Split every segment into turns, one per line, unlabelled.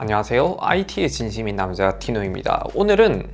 안녕하세요. IT의 진심인 남자 디노입니다. 오늘은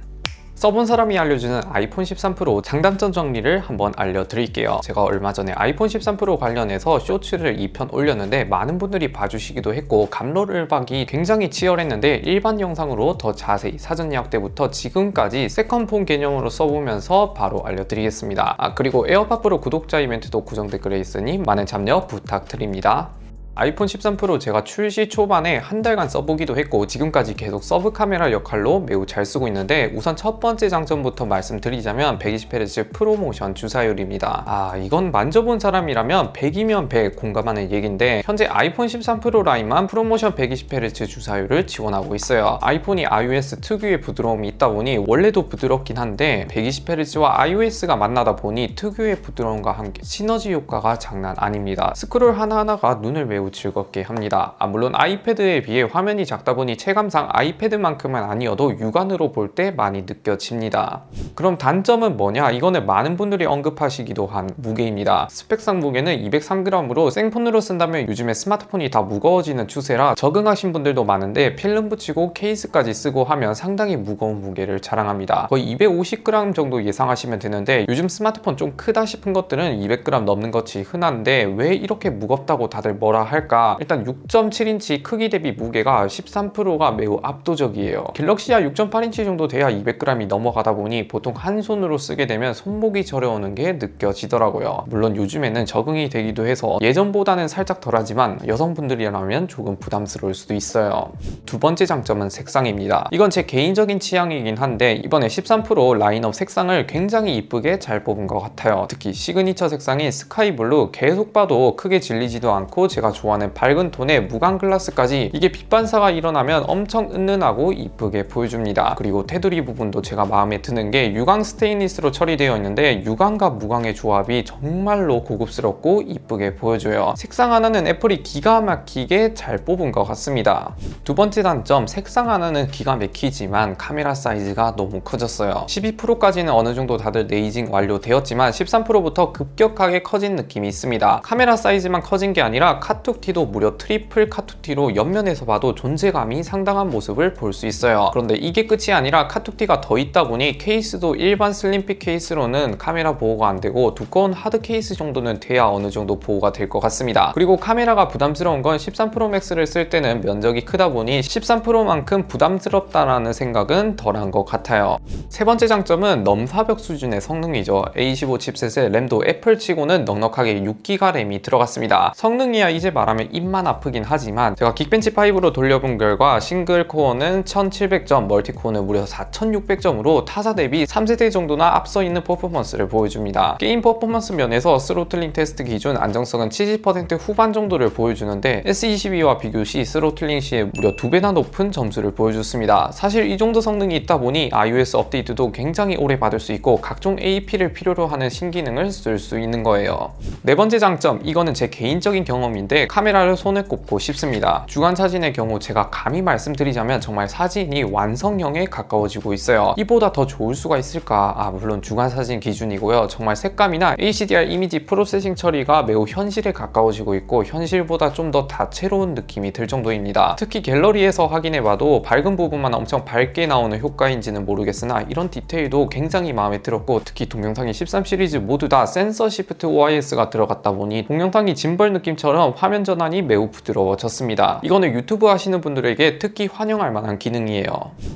써본 사람이 알려주는 아이폰 13 프로 장단점 정리를 한번 알려드릴게요. 제가 얼마 전에 아이폰 13 프로 관련해서 쇼츠를 2편 올렸는데 많은 분들이 봐주시기도 했고 감로를 박이 굉장히 치열했는데 일반 영상으로 더 자세히 사전 예약 때부터 지금까지 세컨폰 개념으로 써보면서 바로 알려드리겠습니다. 아 그리고 에어팟 프로 구독자 이벤트도 고정 댓글에 있으니 많은 참여 부탁드립니다. 아이폰 13 프로 제가 출시 초반에 한 달간 써보기도 했고 지금까지 계속 서브 카메라 역할로 매우 잘 쓰고 있는데 우선 첫 번째 장점부터 말씀드리자면 120Hz 프로모션 주사율입니다. 아 이건 만져본 사람이라면 100이면 100 공감하는 얘기인데 현재 아이폰 13 프로 라인만 프로모션 120Hz 주사율을 지원하고 있어요. 아이폰이 iOS 특유의 부드러움이 있다 보니 원래도 부드럽긴 한데 120Hz와 iOS가 만나다 보니 특유의 부드러움과 함께 시너지 효과가 장난 아닙니다. 스크롤 하나하나가 눈을 매우 즐겁게 합니다. 아, 물론 아이패드에 비해 화면이 작다 보니 체감상 아이패드만큼은 아니어도 육안으로 볼 때 많이 느껴집니다. 그럼 단점은 뭐냐? 이거는 많은 분들이 언급하시기도 한 무게입니다. 스펙상 무게는 203g으로 생폰으로 쓴다면 요즘에 스마트폰이 다 무거워지는 추세라 적응하신 분들도 많은데 필름 붙이고 케이스까지 쓰고 하면 상당히 무거운 무게를 자랑합니다. 거의 250g 정도 예상하시면 되는데 요즘 스마트폰 좀 크다 싶은 것들은 200g 넘는 것이 흔한데 왜 이렇게 무겁다고 다들 뭐라 할 까? 일단 6.7인치 크기 대비 무게가 13%가 매우 압도적이에요. 갤럭시야 6.8인치 정도 돼야 200g이 넘어가다 보니 보통 한 손으로 쓰게 되면 손목이 저려오는 게 느껴지더라고요. 물론 요즘에는 적응이 되기도 해서 예전보다는 살짝 덜하지만 여성분들이라면 조금 부담스러울 수도 있어요. 두 번째 장점은 색상입니다. 이건 제 개인적인 취향이긴 한데 이번에 13 프로 라인업 색상을 굉장히 이쁘게 잘 뽑은 것 같아요. 특히 시그니처 색상인 스카이 블루 계속 봐도 크게 질리지도 않고 제가 좋아 하는 밝은 톤의 무광 글라스까지 이게 빛 반사가 일어나면 엄청 은은하고 이쁘게 보여줍니다. 그리고 테두리 부분도 제가 마음에 드는 게 유광 스테인리스로 처리되어 있는데 유광과 무광의 조합이 정말로 고급스럽고 이쁘게 보여줘요. 색상 하나는 애플이 기가 막히게 잘 뽑은 것 같습니다. 두 번째 단점, 색상 하나는 기가 막히지만 카메라 사이즈가 너무 커졌어요. 12%까지는 어느 정도 다들 네이징 완료되었지만 13%부터 급격하게 커진 느낌이 있습니다. 카메라 사이즈만 커진 게 아니라 카 툭티도 무려 트리플 카툭티로 옆면에서 봐도 존재감이 상당한 모습을 볼 수 있어요. 그런데 이게 끝이 아니라 카툭티가 더 있다 보니 케이스도 일반 슬림핏 케이스로는 카메라 보호가 안 되고 두꺼운 하드 케이스 정도는 돼야 어느 정도 보호가 될 것 같습니다. 그리고 카메라가 부담스러운 건 13 프로 맥스를 쓸 때는 면적이 크다 보니 13 프로만큼 부담스럽다라는 생각은 덜한 것 같아요. 세 번째 장점은 넘사벽 수준의 성능이죠. A15 칩셋에 램도 애플치고는 넉넉하게 6기가 램이 들어갔습니다. 성능이야 이제 말 하면 입만 아프긴 하지만 제가 긱벤치5로 돌려본 결과 싱글 코어는 1700점, 멀티 코어는 무려 4600점으로 타사 대비 3세대 정도나 앞서 있는 퍼포먼스를 보여줍니다. 게임 퍼포먼스 면에서 스로틀링 테스트 기준 안정성은 70% 후반 정도를 보여주는데 S22와 비교 시 스로틀링 시에 무려 2배나 높은 점수를 보여줬습니다. 사실 이 정도 성능이 있다 보니 iOS 업데이트도 굉장히 오래 받을 수 있고 각종 AP를 필요로 하는 신기능을 쓸 수 있는 거예요. 네 번째 장점, 이거는 제 개인적인 경험인데 카메라를 손에 꼽고 싶습니다. 주간 사진의 경우 제가 감히 말씀드리자면 정말 사진이 완성형에 가까워지고 있어요. 이보다 더 좋을 수가 있을까? 아 물론 주간 사진 기준이고요. 정말 색감이나 HDR 이미지 프로세싱 처리가 매우 현실에 가까워지고 있고 현실보다 좀 더 다채로운 느낌이 들 정도입니다. 특히 갤러리에서 확인해봐도 밝은 부분만 엄청 밝게 나오는 효과인지는 모르겠으나 이런 디테일도 굉장히 마음에 들었고 특히 동영상이 13 시리즈 모두 다 센서 시프트 OIS가 들어갔다 보니 동영상이 짐벌 느낌처럼 화면 전환이 매우 부드러워졌습니다. 이거는 유튜브 하시는 분들에게 특히 환영할 만한 기능이에요.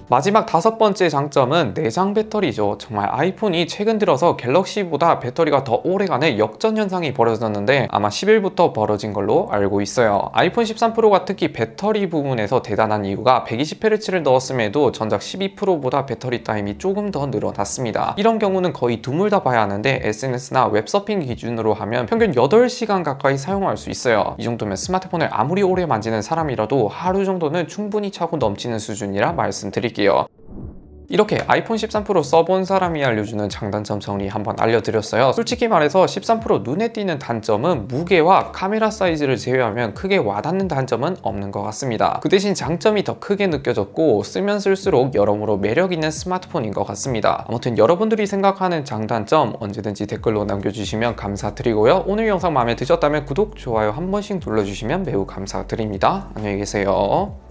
마지막 다섯 번째 장점은 내장 배터리죠. 정말 아이폰이 최근 들어서 갤럭시보다 배터리가 더 오래가는 역전 현상이 벌어졌는데 아마 10일부터 벌어진 걸로 알고 있어요. 아이폰 13 프로가 특히 배터리 부분에서 대단한 이유가 120Hz를 넣었음에도 전작 12%보다 배터리 타임이 조금 더 늘어났습니다. 이런 경우는 거의 드물다 봐야 하는데 SNS나 웹서핑 기준으로 하면 평균 8시간 가까이 사용할 수 있어요. 이 정도면 스마트폰을 아무리 오래 만지는 사람이라도 하루 정도는 충분히 차고 넘치는 수준이라 말씀드릴게요. 이렇게 아이폰 13 프로 써본 사람이 알려주는 장단점 정리 한번 알려드렸어요. 솔직히 말해서 13 프로 눈에 띄는 단점은 무게와 카메라 사이즈를 제외하면 크게 와닿는 단점은 없는 것 같습니다. 그 대신 장점이 더 크게 느껴졌고 쓰면 쓸수록 여러모로 매력 있는 스마트폰인 것 같습니다. 아무튼 여러분들이 생각하는 장단점 언제든지 댓글로 남겨주시면 감사드리고요. 오늘 영상 마음에 드셨다면 구독, 좋아요 한 번씩 눌러주시면 매우 감사드립니다. 안녕히 계세요.